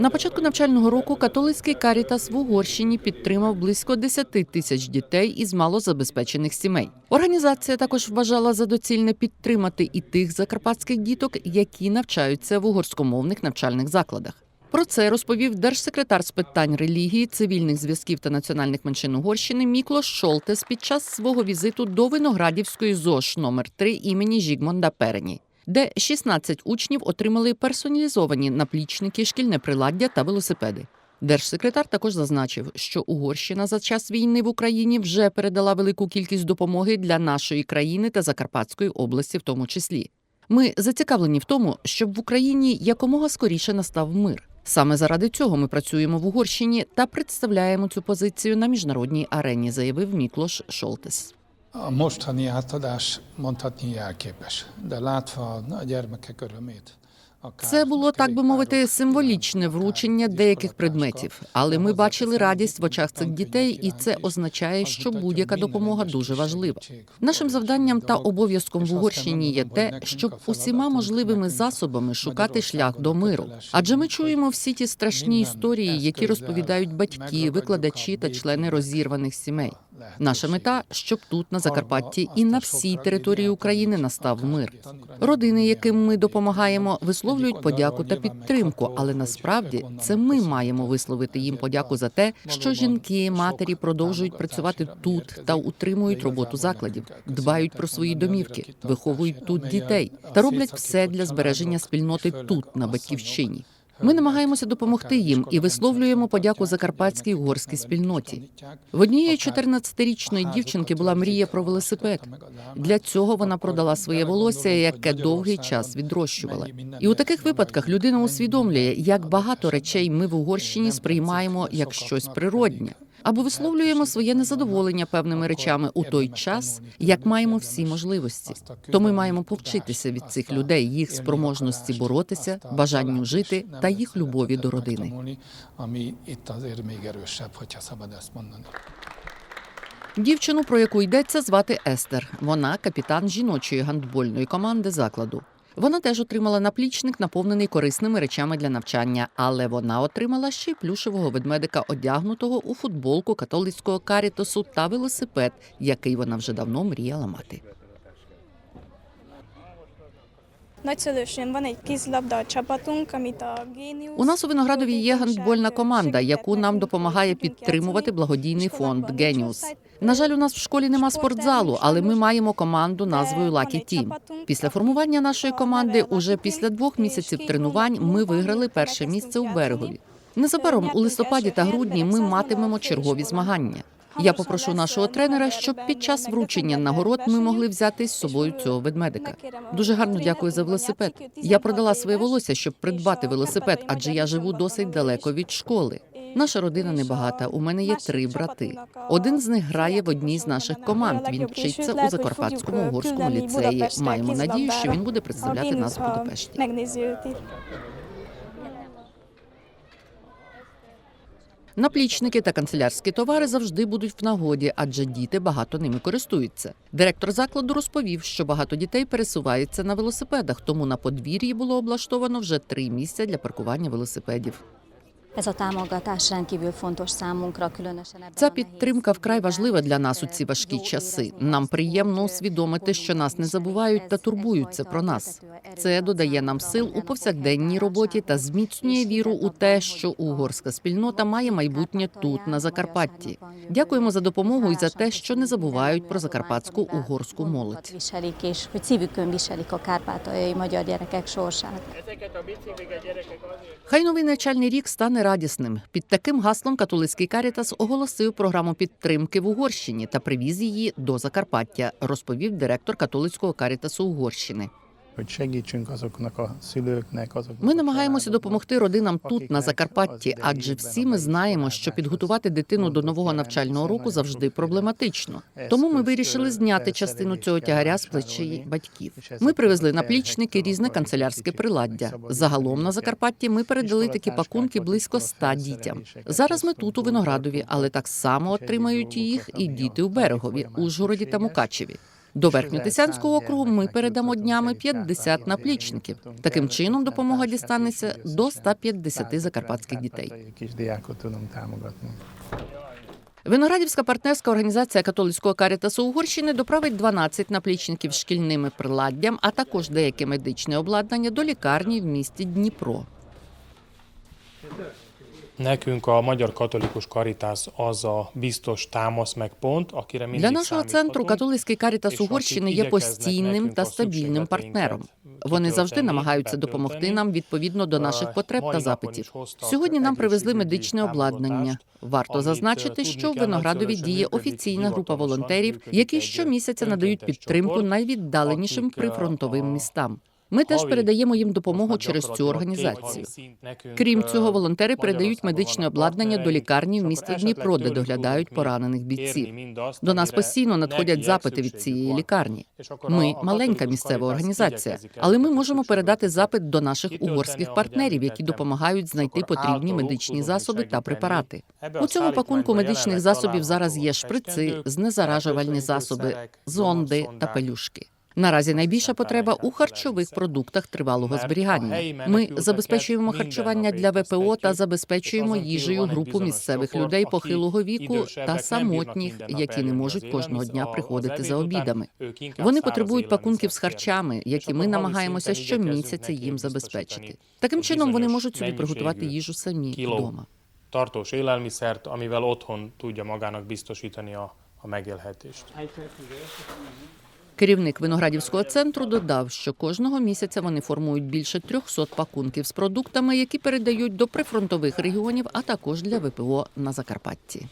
На початку навчального року католицький карітас в Угорщині підтримав близько 10 тисяч дітей із малозабезпечених сімей. Організація також вважала за доцільне підтримати і тих закарпатських діток, які навчаються в угорськомовних навчальних закладах. Про це розповів держсекретар з питань релігії, цивільних зв'язків та національних меншин Угорщини Міклош Шолтес під час свого візиту до Виноградівської ЗОЖ номер 3 імені Жігмонда Перені, де 16 учнів отримали персоналізовані наплічники, шкільне приладдя та велосипеди. Держсекретар також зазначив, що Угорщина за час війни в Україні вже передала велику кількість допомоги для нашої країни та Закарпатської області, в тому числі. Ми зацікавлені в тому, щоб в Україні якомога скоріше настав мир. Саме заради цього ми працюємо в Угорщині та представляємо цю позицію на міжнародній арені, заявив Міклош Шолтес. A mostani átadás mondhatni jelképes, de látva a gyermekek örömét. Це було, так би мовити, символічне вручення деяких предметів, але ми бачили радість в очах цих дітей, і це означає, що будь-яка допомога дуже важлива. Нашим завданням та обов'язком в Угорщині є те, щоб усіма можливими засобами шукати шлях до миру. Адже ми чуємо всі ті страшні історії, які розповідають батьки, викладачі та члени розірваних сімей. Наша мета, щоб тут, на Закарпатті, і на всій території України настав мир. Родини, яким ми допомагаємо, висловлюють подяку та підтримку, але насправді це ми маємо висловити їм подяку за те, що жінки, матері продовжують працювати тут та утримують роботу закладів, дбають про свої домівки, виховують тут дітей та роблять все для збереження спільноти тут, на батьківщині. Ми намагаємося допомогти їм і висловлюємо подяку закарпатській горській спільноті. В однієї akár 14-річної дівчинки була мрія про велосипед. Для цього вона продала своє волосся, яке довгий час відрощувала. І у таких випадках людина усвідомлює, як багато речей ми в Угорщині сприймаємо як щось природнє. Або висловлюємо своє незадоволення певними речами у той час, як маємо всі можливості. То ми маємо повчитися від цих людей, їх спроможності боротися, бажанню жити та їх любові до родини. Дівчину, про яку йдеться, звати Естер. Вона капітан жіночої гандбольної команди закладу. Вона теж отримала наплічник, наповнений корисними речами для навчання, але вона отримала ще й плюшевого ведмедика, одягнутого у футболку католицького карітосу та велосипед, який вона вже давно мріяла мати. У нас у Виноградові є гандбольна команда, яку нам допомагає підтримувати благодійний фонд Геніус. На жаль, у нас в школі нема спортзалу, але ми маємо команду назвою Lucky Team. Після формування нашої команди, уже після двох місяців тренувань, ми виграли перше місце у берегові. Незабаром у листопаді та грудні ми матимемо чергові змагання. Я попрошу нашого тренера, щоб під час вручення нагород ми могли взяти з собою цього ведмедика. Дуже гарно дякую за велосипед. Я продала своє волосся, щоб придбати велосипед, адже я живу досить далеко від школи. Наша родина небагата. У мене є три брати. Один з них грає в одній з наших команд. Він вчиться у Закарпатському угорському ліцеї. Маємо надію, що він буде представляти нас в Будапешті. Наплічники та канцелярські товари завжди будуть в нагоді, адже діти багато ними користуються. Директор закладу розповів, що багато дітей пересуваються на велосипедах, тому на подвір'ї було облаштовано вже три місця для паркування велосипедів. Ez a támogatás rendkívül fontos számunkra, különösen ebben Ця підтримка вкрай важлива для нас у ці важкі часи. Нам приємно усвідомити, що нас не забувають та турбуються про нас. Це додає нам сил у повсякденній роботі та зміцнює віру у те, що угорська спільнота має майбутнє тут, на Закарпатті. Дякуємо за допомогу і за те, що не забувають про закарпатську угорську молодь. Хай новий навчальний рік стане радісним. Під таким гаслом католицький карітас оголосив програму підтримки в Угорщині та привіз її до Закарпаття, розповів директор католицького карітасу Угорщини. Hogy segítsünk azoknak a szülőknek, azoknak Ми намагаємося допомогти родинам тут, на Закарпатті, адже всі ми знаємо, що підготувати дитину до нового навчального року завжди проблематично. Тому ми вирішили зняти частину цього тягаря з плечей батьків. Ми привезли наплічники, різне канцелярське приладдя. Загалом на Закарпатті ми передали такі пакунки близько ста дітям. Зараз ми тут у Виноградові, але так само отримають їх і діти у берегові, Ужгороді та Мукачеві. До Верхньотисянського округу ми передамо днями 50 наплічників. Таким чином, допомога дістанеться до 150 закарпатських дітей. Виноградівська партнерська організація католицького карітасу Угорщини доправить 12 наплічників з шкільним приладдям, а також деяке медичне обладнання до лікарні в місті Дніпро. Nekünk a Magyar Katolikus Karitász az a biztos támasz meg pont, akire mindig Для нашого центру католицький карітас Угорщини є постійним та стабільним партнером. Вони завжди намагаються допомогти нам відповідно до наших потреб та запитів. Сьогодні нам привезли медичне обладнання. Варто зазначити, що в Виноградові діє офіційна група волонтерів, які щомісяця надають підтримку найвіддаленішим прифронтовим містам. Ми теж передаємо їм допомогу через цю організацію. Крім е, цього, волонтери передають медичне обладнання до лікарні в місті Дніпро, де доглядають поранених бійців. До нас постійно надходять запити в legszükségük цієї лікарні. Ми маленька місцева організація, але ми можемо передати запит до наших угорських партнерів, які допомагають знайти потрібні медичні засоби та препарати. У цьому пакунку медичних засобів зараз є шприци, знезаражувальні засоби, зонди та пелюшки. Наразі найбільша потреба у харчових продуктах тривалого зберігання. Ми забезпечуємо харчування для ВПО та забезпечуємо їжею групу місцевих людей похилого віку та самотніх, які не можуть кожного дня приходити за обідами. Вони потребують пакунків з харчами, які ми намагаємося щомісяця їм забезпечити. Таким чином вони можуть собі приготувати їжу самі вдома. tartós élelmiszert, amivel otthon tudja magának biztosítani a. Керівник виноградівського центру додав, що кожного місяця вони формують більше 300 пакунків з продуктами, які передають до прифронтових регіонів, а також для ВПО на Закарпатті.